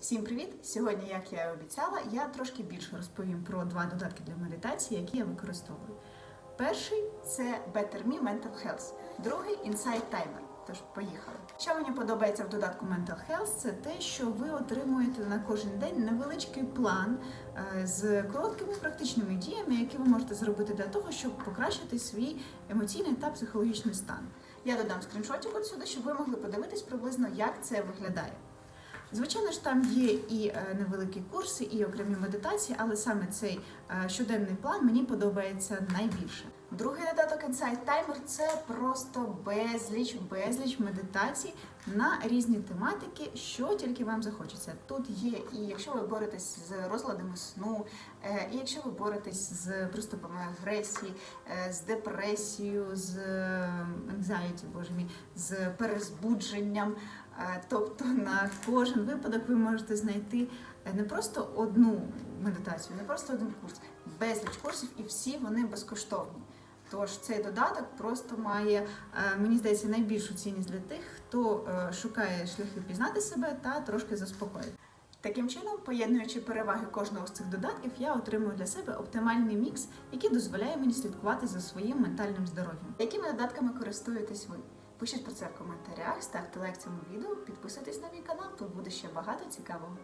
Всім привіт! Сьогодні, як я і обіцяла, я трошки більше розповім про два додатки для медитації, які я використовую. Перший це Better Me Mental Health, другий Insight Timer. Тож поїхали. Що мені подобається в додатку Mental Health, це те, що ви отримуєте на кожен день невеличкий план е, з короткими практичними діями, які ви можете зробити для того, щоб покращити свій емоційний та психологічний стан. Я додам скріншотик от сюди, щоб ви могли подивитись приблизно, як це виглядає. Звичайно ж, там є і е, невеликі курси, і окремі медитації, але саме цей е, щоденний план мені подобається найбільше. Другий додаток Insight Timer – це просто безліч, безліч медитацій на різні тематики, що тільки вам захочеться. Тут є і якщо ви боретесь з розладами сну, е, і якщо ви боретесь з приступами агресії, е, з депресією, з anxiety, боже мій, з перезбудженням. Е, Тобто на кожен випадок ви можете знайти не просто одну медитацію, не просто один курс, безліч курсів, і всі вони безкоштовні. Тож цей додаток просто має, е, мені здається, найбільшу цінність для тих, хто е, шукає шляхи пізнати себе та трошки заспокоїти. Таким чином, поєднуючи переваги кожного з цих додатків, я отримую для себе оптимальний мікс, який дозволяє мені слідкувати за своїм ментальним здоров'ям. Якими додатками користуєтесь ви? Пишіть про це в коментарях, ставте лайк цьому відео, підписуйтесь на мій канал, тут буде ще багато цікавого.